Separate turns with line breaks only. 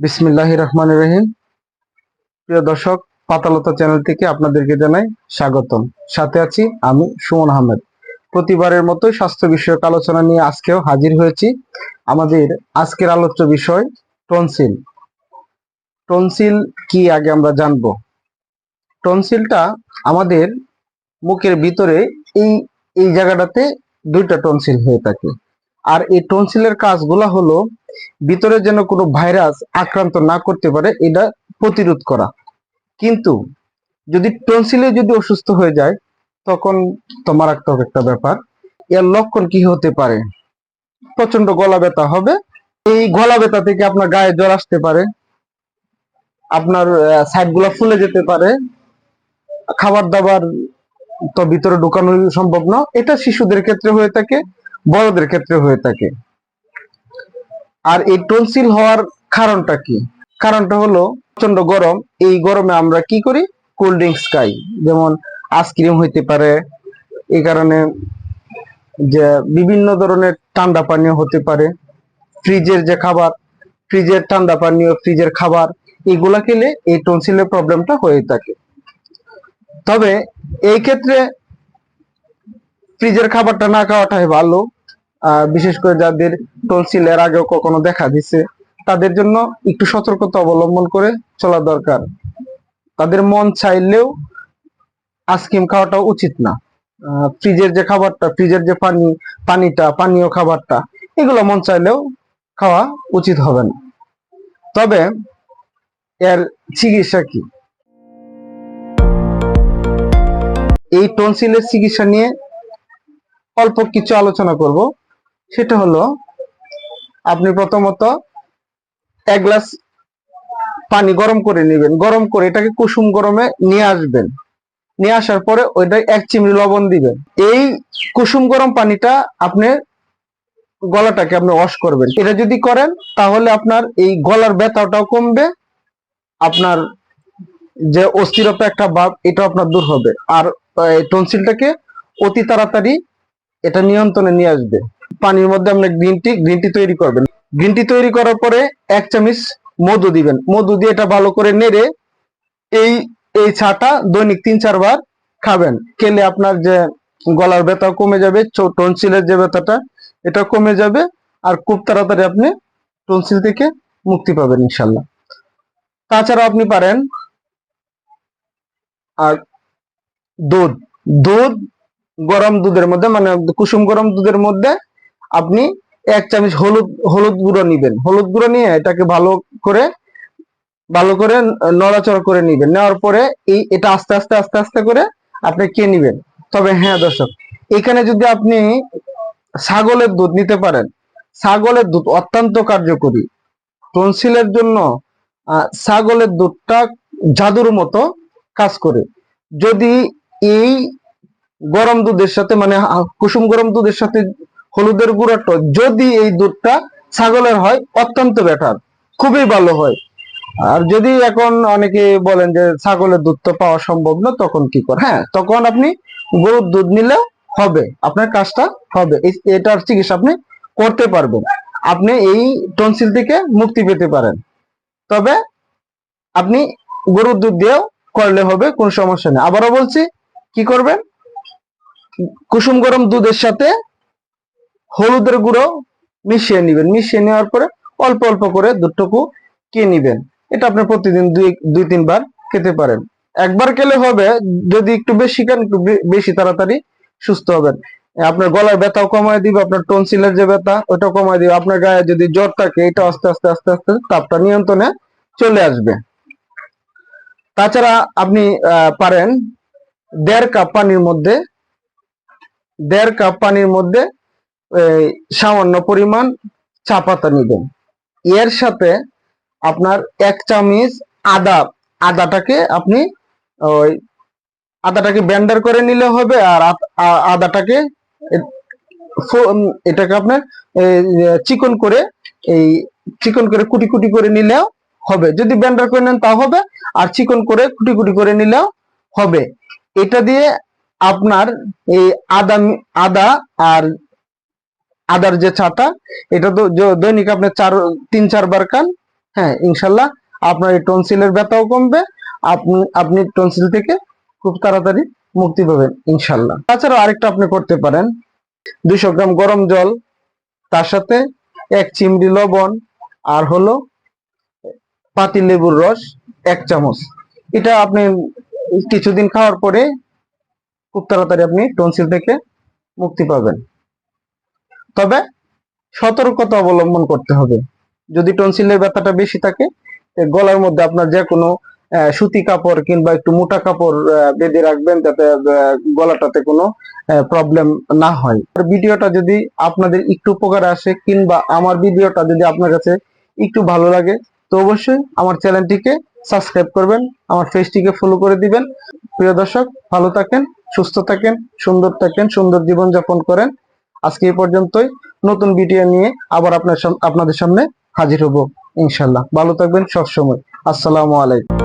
বিসমিল্লাহ রহমান রহিম। প্রিয় দর্শক, পাতালতা চ্যানেল থেকে আপনাদেরকে জানাই স্বাগতম। সাথে আছি আমি সুমন আহমেদ। প্রতিবারের মতোই স্বাস্থ্য বিষয়ক আলোচনা নিয়ে আজকেও হাজির হয়েছি। আমাদের আজকের আলোচ্য বিষয়, টনসিল। টনসিল কি আগে আমরা জানব? টনসিলটা আমাদের মুখের ভিতরে এই এই জায়গাটাতে দুইটা টনসিল হয়ে থাকে। আর এই টনসিলের কাজগুলা হলো ভিতরে যেন কোনো ভাইরাস আক্রান্ত না করতে পারে, এটা প্রতিরোধ করা। কিন্তু যদি টনসিলে যদি অসুস্থ হয়ে যায়, তখন তো মারাত্মক একটা ব্যাপার। এর লক্ষণ কি হতে পারে? প্রচণ্ড গলা ব্যথা হবে। এই গলা ব্যথা থেকে আপনার গায়ে জ্বর আসতে পারে, আপনার সাইডগুলা ফুলে যেতে পারে। খাবার দাবার তো ভিতরে ঢুকানো সম্ভব না। এটা শিশুদের ক্ষেত্রে হয়ে থাকে, বড়দের ক্ষেত্রে হয়ে থাকে। আর এই টনসিল হওয়ার কারণটা কি? কারণটা হলো প্রচণ্ড গরম। এই গরমে আমরা কি করি? কোল্ড ড্রিঙ্কস খাই। যেমন আইসক্রিম হইতে পারে, এই কারণে যে বিভিন্ন ধরনের ঠান্ডা পানীয় হতে পারে। ফ্রিজের যে খাবার ফ্রিজের ঠান্ডা পানীয় ফ্রিজের খাবার, এগুলা খেলে এই টনসিলের প্রবলেমটা হয়ে থাকে। তবে এই ক্ষেত্রে ফ্রিজের খাবারটা না খাওয়াটাই ভালো। বিশেষ করে যাদের টনসিল এর আগেও কখনো দেখা দিছে, তাদের জন্য একটু সতর্কতা অবলম্বন করে চলা দরকার। তাদের মন চাইলেও আইসক্রিম খাওয়াটা উচিত না। ফ্রিজের যে খাবারটা, ফ্রিজের যে পানি, পানিটা, পানীয় খাবারটা, এগুলো মন চাইলেও খাওয়া উচিত হবে না। তবে এর চিকিৎসা কি? এই টনসিলের চিকিৎসা নিয়ে অল্প কিছু আলোচনা করব। সেটা হলো, আপনি প্রথমত এক গ্লাস পানি গরম করে নেবেন। গরম করে এটাকে কুসুম গরমে নিয়ে আসবেন। নিয়ে আসার পরে ওইটা এক চিমড়ি লবণ দিবেন। এই কুসুম গরম পানিটা আপনি গলাটাকে আপনি ওয়াশ করবেন। এটা যদি করেন, তাহলে আপনার এই গলার ব্যথাটাও কমবে, আপনার যে অস্থিরতা একটা ভাব এটা আপনার দূর হবে। আর টনসিলটাকে অতি তাড়াতাড়ি এটা নিয়ন্ত্রণে নিয়ে আসবে। পানির মধ্যে আপনি গ্রিন টি গ্রিন টি তৈরি করবেন। গ্রিন টি তৈরি করার পরে এক চামচ মধু দিবেন। মধু দিয়ে এটা ভালো করে নেড়ে এই এই চাটা দৈনিক তিন চারবার খাবেন। খেলে আপনার যে গলার ব্যথা কমে যাবে টনসিলের যে ব্যথাটা, এটা কমে যাবে আর খুব তাড়াতাড়ি আপনি টনসিল থেকে মুক্তি পাবেন ইনশাল্লাহ। তাছাড়া আপনি পারেন আর দুধ। দুধ গরম দুধের মধ্যে মানে কুসুম গরম দুধের মধ্যে আপনি এক চামচ হলুদ হলুদ গুঁড়ো নিবেন। হলুদ গুঁড়ো নিয়ে এটাকে ভালো করে ভালো করে নড়াচড়া করে নিবেন। নেওয়ার পরে এই, এটা আস্তে আস্তে আস্তে আস্তে করে আপনি কে নিবেন। তবে হ্যাঁ দর্শক, এখানে যদি আপনি ছাগলের দুধ নিতে পারেন, ছাগলের দুধ অত্যন্ত কার্যকরী। টনসিলের জন্য ছাগলের দুধটা জাদুর মতো কাজ করে। যদি এই গরম দুধের সাথে মানে কুসুম গরম দুধের সাথে হলুদের গুঁড়াটা যদি এই দুধটা ছাগলের হয়, অত্যন্ত বেটার খুবই ভালো হয়। আর যদি এখন অনেকে বলেন যে ছাগলের দুধ তো পাওয়া সম্ভব না, তখন কি করে? হ্যাঁ তখন আপনি গরুর দুধ নিলে হবে, আপনার কাজটা হবে এটার চিকিৎসা আপনি করতে পারবেন। আপনি এই টনসিল থেকে মুক্তি পেতে পারেন। তবে আপনি গরুর দুধ দিয়েও করলে হবে, কোনো সমস্যা নেই। আবারও বলছি, কি করবেন? কুসুম গরম দুধের সাথে হলুদের গুঁড়ো মিশিয়ে নেবেন। মিশিয়ে নেওয়ার পরে অল্প অল্প করে দুধটুকু কে নিবেন? এটা আপনি প্রতিদিন দুই দুই, তিনবার খেতে পারেন। একবার খেলে হবে, যদি একটু বেশি খান, একটু বেশি তাড়াতাড়ি সুস্থ হবেন। আপনার গলার ব্যথাও কমায় দিবে, আপনার টনসিলের যে ব্যথা ওটাও কমায় দিবে। আপনার গায়ে যদি জ্বর থাকে, এটা আস্তে আস্তে আস্তে আস্তে তাপটা নিয়ন্ত্রণে চলে আসবে। তাছাড়া আপনি পারেন দেড় কাপ পানির মধ্যে, দেড় কাপ পানির মধ্যে সামান্য পরিমাণ চা পাতা নিবেন। এর সাথে আপনার এক চামচ আদা, আদাটাকে আপনি ওই আদাটাকে ব্যান্ডার করে নিলে হবে আর আদাটাকে এটাকে আপনার চিকন করে এই চিকন করে কুটি কুটি করে নিলেও হবে। যদি ব্যান্ডার করে নেন তা হবে আর চিকন করে কুটি কুটি করে নিলেও হবে। এটা দিয়ে আপনার এই আদা আদা আর আদার যে চাটা এটা তো দৈনিক আপনি চার, তিন চারবার খান হ্যাঁ ইনশাল্লাহ আপনার এই টনসিলের ব্যথাও কমবে। আপনি আপনি টনসিল থেকে খুব তাড়াতাড়ি মুক্তি পাবেন, ইনশাল্লাহ। তাছাড়াও আরেকটা আপনি করতে পারেন। দুইশো গ্রাম গরম জল, তার সাথে এক চিমড়ি লবণ আর হলো পাতি লেবুর রস, এক চামচ। এটা আপনি কিছুদিন খাওয়ার পরে খুব তাড়াতাড়ি আপনি টনসিল থেকে মুক্তি পাবেন। তবে সতর্কতা অবলম্বন করতে হবে। যদি টনসিলের ব্যথাটা বেশি থাকে গলার মধ্যে আপনার যে কোনো সুতি কাপড় কিংবা একটু মোটা কাপড় বেঁধে রাখবেন যাতে গলাটাতে কোনো প্রবলেম না হয়। আর ভিডিওটা যদি আপনাদের একটু উপকারে আসে কিংবা আমার ভিডিওটা যদি আপনার কাছে একটু ভালো লাগে, তো অবশ্যই আমার চ্যানেলটিকে সাবস্ক্রাইব করবেন, আমার পেজটিকে ফলো করে দিবেন। প্রিয় দর্শক, ভালো থাকেন, সুস্থ থাকেন, সুন্দর থাকেন, সুন্দর জীবন যাপন করেন। আজকে এই পর্যন্তই। নতুন ভিডিও নিয়ে আবার আপনার আপনাদের সামনে হাজির হব, ইনশাল্লাহ। ভালো থাকবেন সবসময়। আসসালামু আলাইকুম।